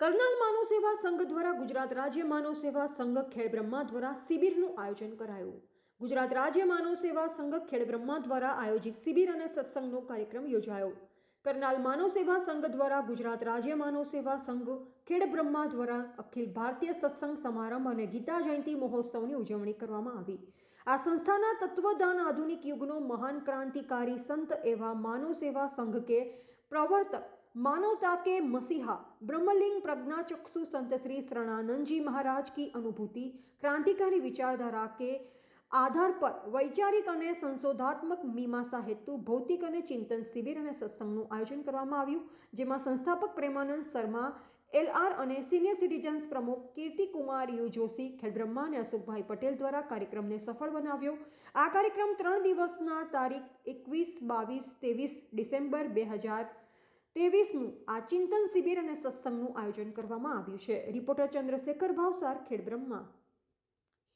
કરનાલ માનવ સેવા સંઘ દ્વારા ગુજરાત રાજ્ય માનવ સેવા સંઘ ખેડબ્રહ્મા દ્વારા શિબિરનું આયોજન કરાયું. ગુજરાત રાજ્ય માનવ સેવા સંઘ ખેડબ્રહ્મા દ્વારા આયોજિત શિબિર અને સત્સંગનો કાર્યક્રમ યોજાયો. કરનાલ માનવ સેવા સંઘ દ્વારા ગુજરાત રાજ્ય માનવ સેવા સંઘ ખેડબ્રહ્મા દ્વારા અખિલ ભારતીય સત્સંગ સમારંભ અને ગીતા જયંતિ મહોત્સવની ઉજવણી કરવામાં આવી. આ સંસ્થાના તત્વદાન આધુનિક યુગનો મહાન ક્રાંતિકારી સંત એવા માનવ સેવા સંઘ કે પ્રવર્તક मानवता के मसीहा ब्रह्मलिंग प्रज्ञाचक्षु संत श्री शरणानंद जी महाराज की अनुभूति क्रांतिकारी विचारधारा के આધાર પર વૈચારિક અને સંશોધાત્મક મીમાંસા હેતુ ભૌતિક અને ચિંતન શિબિર અને સત્સંગનું આયોજન કરવામાં આવ્યું જેમાં સંસ્થાપક પ્રેમાનંદ શર્મા એલઆર અને સિનિયર સિટીઝન્સ પ્રમુખ કીર્તિકુમાર યુ જોશી ખેડબ્રહ્મા અને અશોકભાઈ પટેલ દ્વારા કાર્યક્રમને સફળ બનાવ્યો આ કાર્યક્રમ ત્રણ દિવસના તારીખ એકવીસ બાવીસ ત્રેવીસ ડિસેમ્બર બે હજાર ત્રેવીસનું આ ચિંતન શિબિર અને સત્સંગનું આયોજન કરવામાં આવ્યું છે. રિપોર્ટર ચંદ્રશેખર ભાવસાર ખેડબ્રહ્મા.